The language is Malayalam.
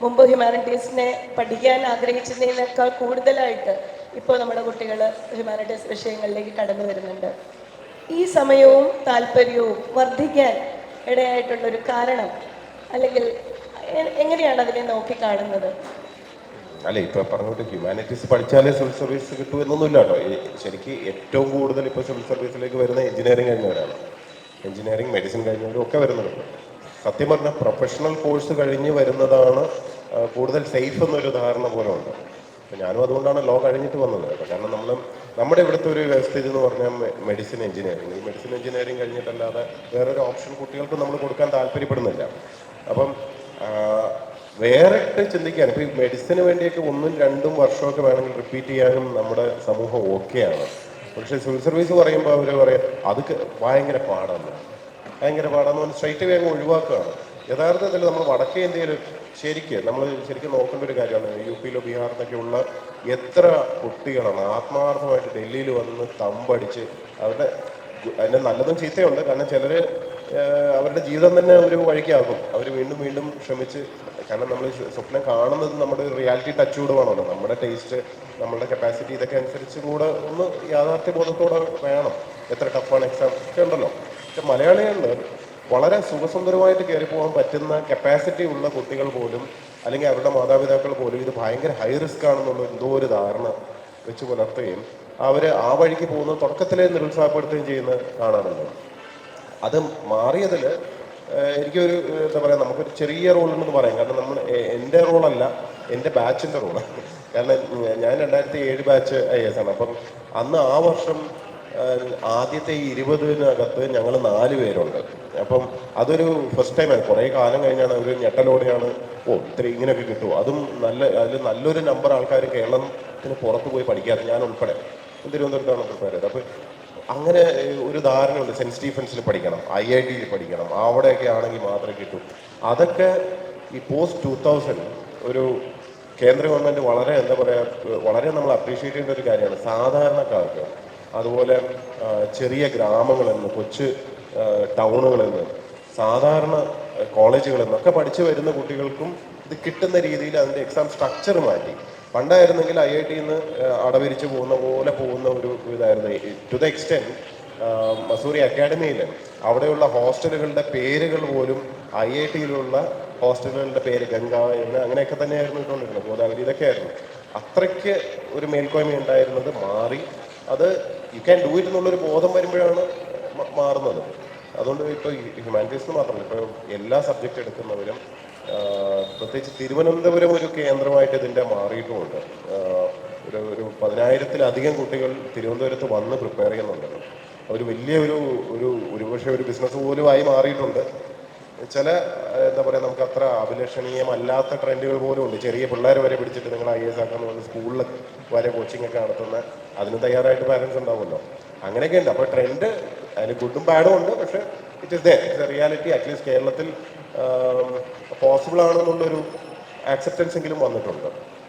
മുമ്പ് ഹ്യൂമാനിറ്റീസിനെ പഠിക്കാൻ ആഗ്രഹിച്ചതിനേക്കാൾ കൂടുതലായിട്ട് ഇപ്പോൾ നമ്മുടെ കുട്ടികൾ ഹ്യൂമാനിറ്റീസ് വിഷയങ്ങളിലേക്ക് കടന്നു വരുന്നുണ്ട്. ഈ സമയവും താല്പര്യവും വർദ്ധിക്കാൻ ഇടയായിട്ടുള്ളൊരു കാരണം അല്ലെങ്കിൽ എങ്ങനെയാണ് അതിനെ നോക്കിക്കാണുന്നത് അല്ല ഇപ്പൊ പറഞ്ഞോട്ട് ഹ്യൂമാനിറ്റീസ് പഠിച്ചാലേ സിവിൽ സർവീസ് കിട്ടൂ ഈ ഏറ്റവും കൂടുതൽ ഇപ്പൊ സിവിൽ സർവീസിലേക്ക് വരുന്ന എഞ്ചിനീയറിംഗ് കഴിഞ്ഞവരാണ്. എഞ്ചിനീയറിംഗ് മെഡിസിൻ കഴിഞ്ഞവരും ഒക്കെ വരുന്നുണ്ട്. സത്യം പറഞ്ഞാൽ പ്രൊഫഷണൽ കോഴ്സ് കഴിഞ്ഞ് വരുന്നതാണ് കൂടുതൽ സേഫ് എന്നൊരു ധാരണ പോലെ ഉണ്ട്. അപ്പം ഞാനും അതുകൊണ്ടാണ് ലോ കഴിഞ്ഞിട്ട് വന്നത്. കാരണം നമ്മൾ നമ്മുടെ ഇവിടുത്തെ ഒരു വ്യവസ്ഥിതി എന്ന് പറഞ്ഞാൽ മെഡിസിൻ എഞ്ചിനീയറിംഗ് ഈ മെഡിസിൻ എഞ്ചിനീയറിംഗ് കഴിഞ്ഞിട്ടല്ലാതെ വേറൊരു ഓപ്ഷൻ കുട്ടികൾക്ക് നമ്മൾ കൊടുക്കാൻ താല്പര്യപ്പെടുന്നില്ല. അപ്പം വേറെ ചിന്തിക്കാൻ ഇപ്പൊ ഈ മെഡിസിന് വേണ്ടിയൊക്കെ ഒന്നും രണ്ടും വർഷമൊക്കെ വേണമെങ്കിൽ റിപ്പീറ്റ് ചെയ്യാനും നമ്മുടെ സമൂഹം ഓക്കെയാണ് പക്ഷെ സിവിൽ സർവീസ് പറയുമ്പോൾ അവർ പറയാം അത് ഭയങ്കര പാടാണ്. ഭയങ്കര പാടാന്ന് പറഞ്ഞ് സ്ട്രൈറ്റ് വേ അങ്ങ് ഒഴിവാക്കുകയാണ്. യഥാർത്ഥത്തിൽ നമ്മൾ വടക്കേ ഇന്ത്യയിൽ ശരിക്ക് നമ്മൾ ശരിക്കും നോക്കേണ്ട ഒരു കാര്യമാണ്. യു പിയിലോ ബീഹാറിലൊക്കെ ഉള്ള എത്ര കുട്ടികളാണ് ആത്മാർത്ഥമായിട്ട് ഡൽഹിയിൽ വന്ന് തമ്പടിച്ച് അവരുടെ അതിന്റെ നല്ലതും ചീത്തയുണ്ട്. കാരണം ചിലർ അവരുടെ ജീവിതം തന്നെ ഒരു വഴിക്കാകും. അവർ വീണ്ടും വീണ്ടും ശ്രമിച്ച് കാരണം നമ്മൾ സ്വപ്നം കാണുന്നത് നമ്മുടെ റിയാലിറ്റി ടച്ച് കൂടെ നമ്മുടെ ടേസ്റ്റ് നമ്മുടെ കപ്പാസിറ്റി ഇതൊക്കെ അനുസരിച്ച് കൂടെ ഒന്ന് യാഥാർത്ഥ്യബോധത്തോടെ വേണം. എത്ര ടഫാണ് എക്സാം ഒക്കെ ഉണ്ടല്ലോ. പക്ഷെ മലയാളികളിൽ വളരെ സുഖസുന്ദരമായിട്ട് കയറി പോകാൻ പറ്റുന്ന കപ്പാസിറ്റി ഉള്ള കുട്ടികൾ പോലും അല്ലെങ്കിൽ അവരുടെ മാതാപിതാക്കൾ പോലും ഇത് ഭയങ്കര ഹൈ റിസ്ക് ആണെന്നുള്ള എന്തോ ഒരു ധാരണ വെച്ച് പുലർത്തുകയും അവർ ആ വഴിക്ക് പോകുന്ന തുടക്കത്തിലെ നിരുത്സാഹപ്പെടുത്തുകയും ചെയ്യുന്ന കാണാറുണ്ട്. അത് മാറിയതിൽ എനിക്കൊരു എന്താ പറയുക നമുക്കൊരു ചെറിയ റോൾ ഉണ്ടെന്ന് പറയാം. കാരണം നമ്മൾ എന്റെ റോളല്ല എന്റെ ബാച്ചിന്റെ റോളാണ് കാരണം ഞാൻ രണ്ടായിരത്തി ഏഴ് ബാച്ച് ഐ എസ് ആണ്. അപ്പം അന്ന് ആ വർഷം ആദ്യത്തെ ഇരുപതിനകത്ത് ഞങ്ങൾ നാല് പേരുണ്ട്. അപ്പം അതൊരു ഫസ്റ്റ് ടൈമാണ് കുറേ കാലം കഴിഞ്ഞാണ് ഒരു ഞെട്ടലോടെയാണ് ഓ ഇത്ര ഇങ്ങനെയൊക്കെ കിട്ടുമോ അതും നല്ല അതിൽ നല്ലൊരു നമ്പർ ആൾക്കാർ കേരളത്തിന് പുറത്ത് പോയി പഠിക്കാതെ ഞാൻ ഉൾപ്പെടെ തിരുവനന്തപുരത്താണ് പ്രിപ്പയർ ചെയ്തത്. അപ്പോൾ അങ്ങനെ ഒരു ധാരണയുണ്ട്. സെന്റ് സ്റ്റീഫൻസിൽ പഠിക്കണം ഐ ഐ ടിയിൽ പഠിക്കണം അവിടെയൊക്കെ ആണെങ്കിൽ മാത്രമേ കിട്ടൂ. അതൊക്കെ ഈ പോസ്റ്റ് ടൂ തൗസൻഡ് ഒരു കേന്ദ്ര ഗവൺമെന്റ് വളരെ എന്താ പറയുക വളരെ നമ്മൾ അപ്രീഷിയേറ്റ് ചെയ്യേണ്ട ഒരു കാര്യമാണ്. സാധാരണക്കാർക്ക് അതുപോലെ ചെറിയ ഗ്രാമങ്ങളിൽ നിന്ന് കൊച്ചു ടൗണുകളെന്ന് സാധാരണ കോളേജുകളെന്നൊക്കെ പഠിച്ചു വരുന്ന കുട്ടികൾക്കും ഇത് കിട്ടുന്ന രീതിയിൽ അതിന്റെ എക്സാം സ്ട്രക്ചർ മാറ്റി. പണ്ടായിരുന്നെങ്കിൽ ഐ ഐ ടിയിൽ നിന്ന് അടവിരിച്ച് പോകുന്ന പോലെ പോകുന്ന ഒരു ഇതായിരുന്നു. ടു ദ എക്സ്റ്റെന്റ് മസൂറി അക്കാഡമിയിൽ അവിടെയുള്ള ഹോസ്റ്റലുകളുടെ പേരുകൾ പോലും ഐ ഐ ടിയിലുള്ള ഹോസ്റ്റലുകളുടെ പേര് ഗംഗ എന്ന് അങ്ങനെയൊക്കെ തന്നെയായിരുന്നു ഇട്ടുകൊണ്ടിരുന്നത്. ഗോദാവരി ഇതൊക്കെയായിരുന്നു അത്രയ്ക്ക് ഒരു മേൽക്കോയ്മ ഉണ്ടായിരുന്നത് മാറി അത് യു ക്യാൻ ഡു ഇറ്റ് എന്നുള്ളൊരു ബോധം വരുമ്പോഴാണ് മാറുന്നത്. അതുകൊണ്ട് ഇപ്പോൾ ഹ്യൂമാനിറ്റീസിന് മാത്രമല്ല ഇപ്പോൾ എല്ലാ സബ്ജക്റ്റ് എടുക്കുന്നവരും പ്രത്യേകിച്ച് തിരുവനന്തപുരം ഒരു കേന്ദ്രമായിട്ട് ഇതിന്റെ മാറിയിട്ടുമുണ്ട്. ഒരു ഒരു പതിനായിരത്തിലധികം കുട്ടികൾ തിരുവനന്തപുരത്ത് വന്ന് പ്രിപ്പയർ ചെയ്യുന്നുണ്ട്. ഒരു വലിയ ഒരു ഒരു ഒരുപക്ഷെ ഒരു ബിസിനസ് പോലും ആയി മാറിയിട്ടുണ്ട്. ചില എന്താ പറയുക നമുക്ക് അത്ര അഭിലഷണീയമല്ലാത്ത ട്രെൻഡുകൾ പോലും ഉണ്ട്. ചെറിയ പിള്ളേർ വരെ പിടിച്ചിട്ട് നിങ്ങൾ ഐ എസ് ആക്കാന്ന് പറഞ്ഞ് സ്കൂളിൽ വരെ കോച്ചിങ് ഒക്കെ നടത്തുന്ന അതിന് തയ്യാറായിട്ട് പാരൻസ് ഉണ്ടാവുമല്ലോ. അങ്ങനെയൊക്കെ ഉണ്ട്. അപ്പോൾ ട്രെൻഡ് അതിന് ഗുഡും ബാഡും ഉണ്ട്. പക്ഷേ it is the it's a reality at least കേരളത്തിൽ പോസിബിൾ ആണെന്നുള്ളൊരു ആക്സെപ്റ്റൻസ് എങ്കിലും വന്നിട്ടുണ്ട്.